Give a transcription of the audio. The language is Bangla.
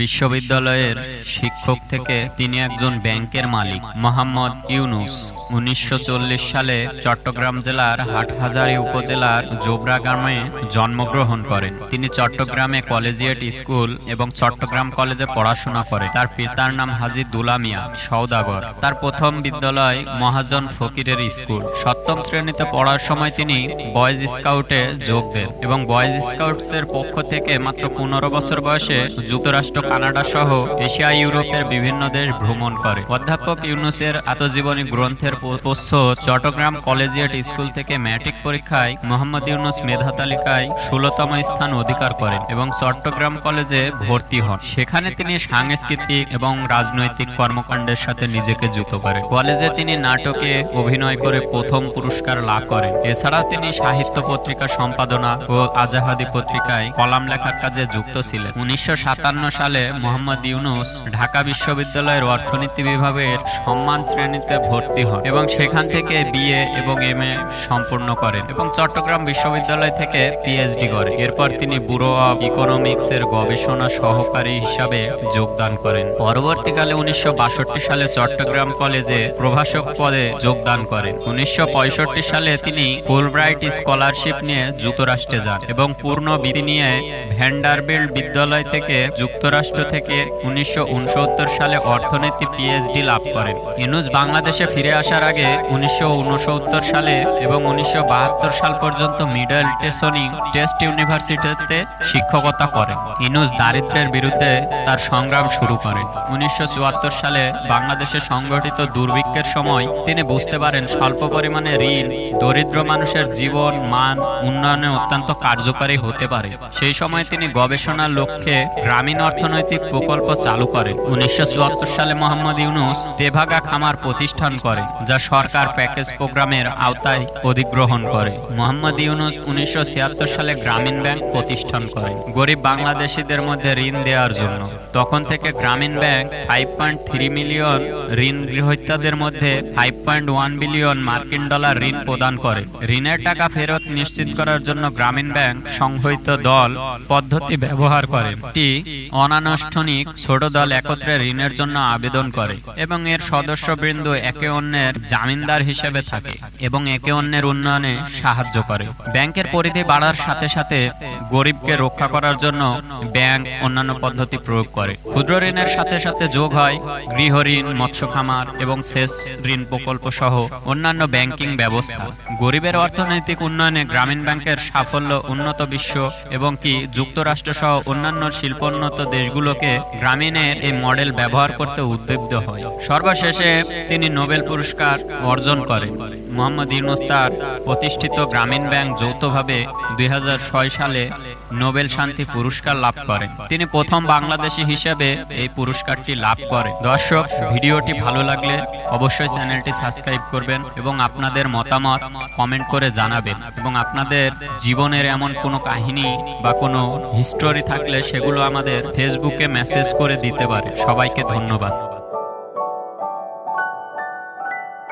বিশ্ববিদ্যালয়ের শিক্ষক থেকে তিনি একজন ব্যাংকের মালিক, মোহাম্মদ ইউনুস। উনিশশো চল্লিশ সালে চট্টগ্রাম জেলার হাটহাজারী উপজেলার জোবরা গ্রামে জন্মগ্রহণ করেন। তিনি চট্টগ্রামে কলেজিয়েট স্কুল এবং চট্টগ্রাম কলেজে পড়াশোনা করেন। তার পিতার নাম হাজি দুলামিয়া সৌদাগর তার প্রথম বিদ্যালয় মহাজন ফকিরের স্কুল। সপ্তম শ্রেণীতে পড়ার সময় তিনি বয়েজ স্কাউটে যোগ দেন এবং বয়েজ স্কাউটসের পক্ষ থেকে মাত্র পনেরো বছর বয়সে যুক্তরাষ্ট্র কানাডা সহ এশিয়া, ইউরোপের বিভিন্ন দেশ ভ্রমণ করে। অধ্যাপক ইউনুসের আত্মজীবনী গ্রন্থের পোষ্য চট্টগ্রাম কলেজিয়েট স্কুল থেকে ম্যাট্রিক পরীক্ষায় মোহাম্মদ ইউনুস মেধা তালিকায় ষোলতম স্থান অধিকার করেন এবং চট্টগ্রাম কলেজে ভর্তি হন। সেখানে তিনি সাংস্কৃতিক এবং রাজনৈতিক কর্মকাণ্ডের সাথে নিজেকে যুক্ত করেন। কলেজে তিনি নাটকে অভিনয় করে প্রথম পুরস্কার লাভ করেন। এছাড়া তিনি সাহিত্য পত্রিকা সম্পাদনা ও আজাহাদি পত্রিকায় কলাম লেখার কাজে যুক্ত ছিলেন। উনিশশো সাতান্ন সালে মোহাম্মদ ইউনুস ঢাকা বিশ্ববিদ্যালয়ের অর্থনীতি বিভাগের সম্মান শ্রেণীতে ভর্তি হন এবং সেখান থেকে বিএ এবং এম এ সম্পূর্ণ করেন এবং চট্টগ্রাম বিশ্ববিদ্যালয় থেকে পিএইচডি করেন। এরপর তিনি ব্যুরো অব ইকোনমিক্স এর গবেষণা সহকারী হিসাবে যোগদান করেন। পরবর্তীকালে উনিশশো সালে চট্টগ্রাম কলেজে প্রভাষক পদে যোগদান করেন। উনিশশো পঁয়ষট্টি সালে তিনি ফুলব্রাইট স্কলারশিপ নিয়ে যুক্তরাষ্ট্রে যান এবং পূর্ণ বিধি নিয়ে ভ্যান্ডারবিল্ড বিদ্যালয় থেকে যুক্তরাষ্ট্র থেকে উনিশশো উনসত্তর সালে অর্থনীতি পিএইচডি লাভ করেন। ইনুস বাংলাদেশে ফিরে আসার আগে উনিশশো সালে এবং উনিশশো সাল পর্যন্ত মিডল টেসনিং টেস্ট ইউনিভার্সিটিতে শিক্ষকতা করেন। ইনুস দারিদ্র্যের বিরুদ্ধে তার সংগ্রাম শুরু করেন। উনিশশো সালে বাংলাদেশে সংগঠিত দুর্ভিক্ষের সময় তিনি বুঝতে পারেন স্বল্প পরিমাণে ঋণ দরিদ্র মানুষের জীবন, মান, উন্নয়নে অত্যন্ত কার্যকারী হতে পারে। সেই সময় তিনি গবেষণার লক্ষ্যে গ্রামীণ অর্থনৈতিক প্রকল্প চালু করেন উনিশশো সালে মোহাম্মদ ইউনুস তেভাগা খামার প্রতিষ্ঠান করে, যা সরকার প্যাকেজ প্রোগ্রামের আওতায় অধিগ্রহণ করে। মোহাম্মদ ইউনুস উনিশশো ছিয়াত্তর সালে গ্রামীণ ব্যাংক প্রতিষ্ঠান করে। গরিব বাংলাদেশিদের মধ্যে ঋণ দেওয়ার জন্য। তখন থেকে Grameen bank five point three million ঋণ গ্রহীতাদের মধ্যে ফাইভ পয়েন্ট ওয়ান বিলিয়ন মার্কিন ডলার ঋণ প্রদান করে। ঋণের টাকা ফেরত নিশ্চিত করার জন্য গ্রামীণ ব্যাংক সংহত দল পদ্ধতি ব্যবহার করে। একটি অনানুষ্ঠানিক ছোট দল একত্রে ঋণের জন্য আবেদন করে এবং এর সদস্যবৃন্দ একে অন্যের জামিনদার হিসেবে থাকে এবং একে অন্যের উন্নয়নে সাহায্য করে। ব্যাংকের পরিধি বাড়ার সাথে সাথে গরিবকে রক্ষা করার জন্য ব্যাংক অন্যান্য পদ্ধতি প্রয়োগ করে ক্ষুদ্র ঋণের সাথে সাথে যোগ হয় গৃহ ঋণ, মৎস্য খামার এবং শেষ ঋণ প্রকল্প সহ অন্যান্য ব্যাংকিং ব্যবস্থা। গরিবের অর্থনৈতিক উন্নয়নে গ্রামীণ ব্যাংকের সাফল্য উন্নত বিশ্ব এবং কি যুক্তরাষ্ট্র সহ অন্যান্য শিল্পোন্নত দেশগুলোকে গ্রামীণের এই মডেল ব্যবহার করতে উদ্বুদ্ধ হয়। সর্বশেষে তিনি নোবেল পুরস্কার অর্জন করেন। মোহাম্মদ ইউনুস তার প্রতিষ্ঠিত গ্রামীণ ব্যাংক যৌথভাবে দুই হাজার ছয় সালে নোবেল শান্তি পুরস্কার লাভ করেন। তিনি প্রথম বাংলাদেশি হিসেবে এই পুরস্কারটি লাভ করেন। দর্শক, ভিডিওটি ভালো লাগলে অবশ্যই চ্যানেলটি সাবস্ক্রাইব করবেন এবং আপনাদের মতামত কমেন্ট করে জানাবেন এবং আপনাদের জীবনের এমন কোনো কাহিনী বা কোনো হিস্টোরি থাকলে সেগুলো আমাদের ফেসবুকে মেসেজ করে দিতে পারে। সবাইকে ধন্যবাদ।